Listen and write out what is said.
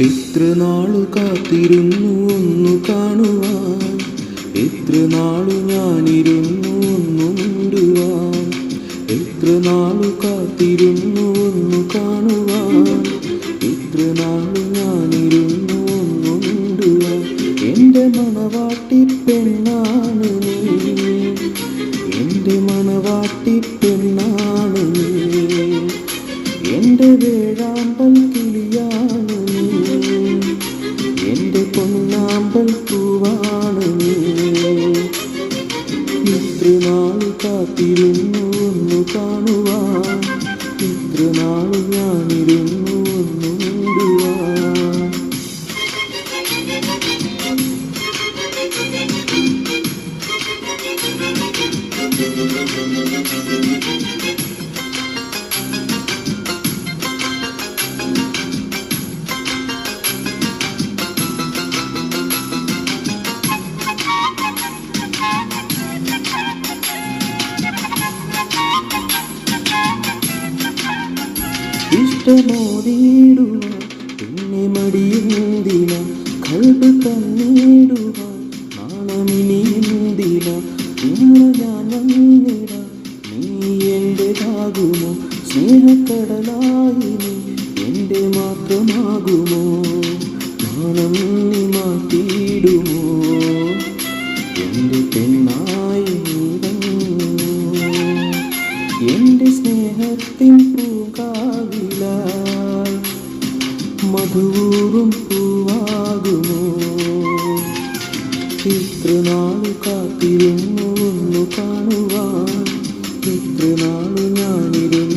എത്ര നാളു കാത്തിരുന്നു ഒന്നു കാണുവാൻ. ഇത്രനാളു ഞാനിരുന്നു ഒന്നു മിണ്ടുവാൻ. ഇത്രനാളു കാത്തിരുന്നു ഒന്നു കാണുവാൻ. ഇത്രനാളു ഞാനിരുന്നു ഒന്നു മിണ്ടുവാൻ. എന്റെ മണവാട്ടി പെണ്ണാണ് എന്റെ മണവാട്ടി എന്റെ വേഴാമ്പൽ കിളിയാണ്. എന്റെ പൊന്നാമ്പൽ പൂവാണ്. നീ ഇത്ര നാൾ കാത്തിരുന്നു ഒന്ന് കാണുവാൻ. ഇത്ര ഞാനിരുന്നു ഒന്ന് മൂടുവാൻ. ഇഷ്ടമോതിടുവാൻ പിന്നെ മടിയെന്തിന കൽബ് തന്നിടുക നാണമിനി ഞാനിട നീ എന്റെതാകുമോ സ്നേഹക്കടലായി നീ എന്റെ മാത്രമാകുമോ? നാണം നീ മാറ്റിയിടുമോ? എന്റെ പെണ്ണായി എന്റെ സ്നേഹത്തിൻ പൂകാവില മധുവും പൂവാകുമോ ഇത്രനാളു കാത്തിരുന്നു ഒന്നു കാണുവാൻ ഇത്രനാളു ഞാനിരുന്നു